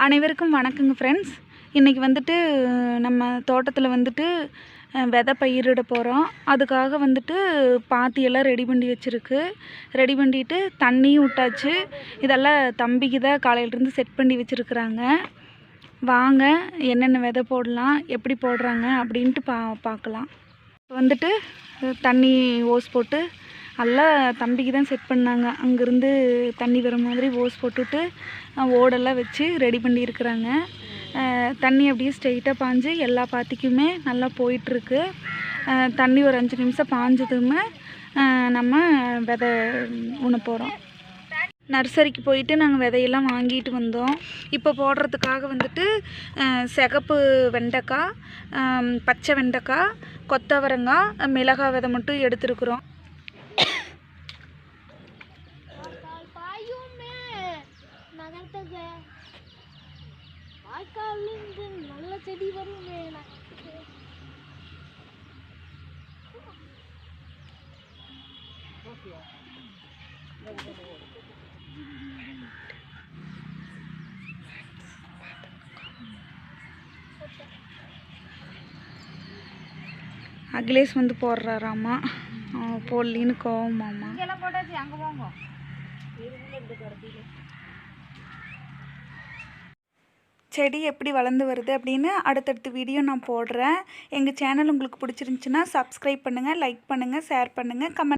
அனைவருக்கும் வணக்கங்க ஃப்ரெண்ட்ஸ் இன்றைக்கி வந்துட்டு நம்ம தோட்டத்தில் வந்துட்டு விதை பயிரிட போகிறோம் அதுக்காக வந்துட்டு பாத்தியெல்லாம் ரெடி பண்ணி வச்சுருக்கு. ரெடி பண்ணிட்டு தண்ணியும் விட்டாச்சு. இதெல்லாம் தம்பிக்கு தான் காலையிலேருந்து செட் பண்ணி வச்சுருக்குறாங்க. வாங்க என்னென்ன விதை போடலாம் எப்படி போடுறாங்க அப்படின்ட்டு பா பார்க்கலாம். வந்துட்டு தண்ணி ஓஸ் போட்டு நல்லா தம்பிக்கு தான் செட் பண்ணாங்க. அங்கேருந்து தண்ணி வர மாதிரி ஓஸ் போட்டுட்டு ஓடெல்லாம் வச்சு ரெடி பண்ணியிருக்கிறாங்க. தண்ணி அப்படியே ஸ்ட்ரெயிட்டாக பாஞ்சு எல்லா பாத்திக்குமே நல்லா போயிட்டுருக்கு. தண்ணி ஒரு அஞ்சு நிமிஷம் பாஞ்சதுமே நம்ம விதை உண்ண போகிறோம் நர்சரிக்கு போயிட்டு நாங்கள் விதையெல்லாம் வாங்கிட்டு வந்தோம். இப்போ போடுறதுக்காக வந்துட்டு சிகப்பு வெண்டைக்காய் பச்சை வெண்டைக்காய் கொத்தவரங்காய் மிளகாய் விதை மட்டும் எடுத்துருக்குறோம். வாய்க்காலிருந்து நல்ல செடி வருமே அகிலேஷ் வந்து போடுறாராமா அவன் போடலின்னு கோவமாமா செடி எப்படி வளர்ந்து வருது அப்படின்னு அடுத்தடுத்து வீடியோ நான் போடுறேன். எங்கள் சேனல் உங்களுக்கு பிடிச்சிருந்துச்சுன்னா சப்ஸ்கிரைப் பண்ணுங்கள் லைக் பண்ணுங்கள் ஷேர் பண்ணுங்கள் கமெண்ட்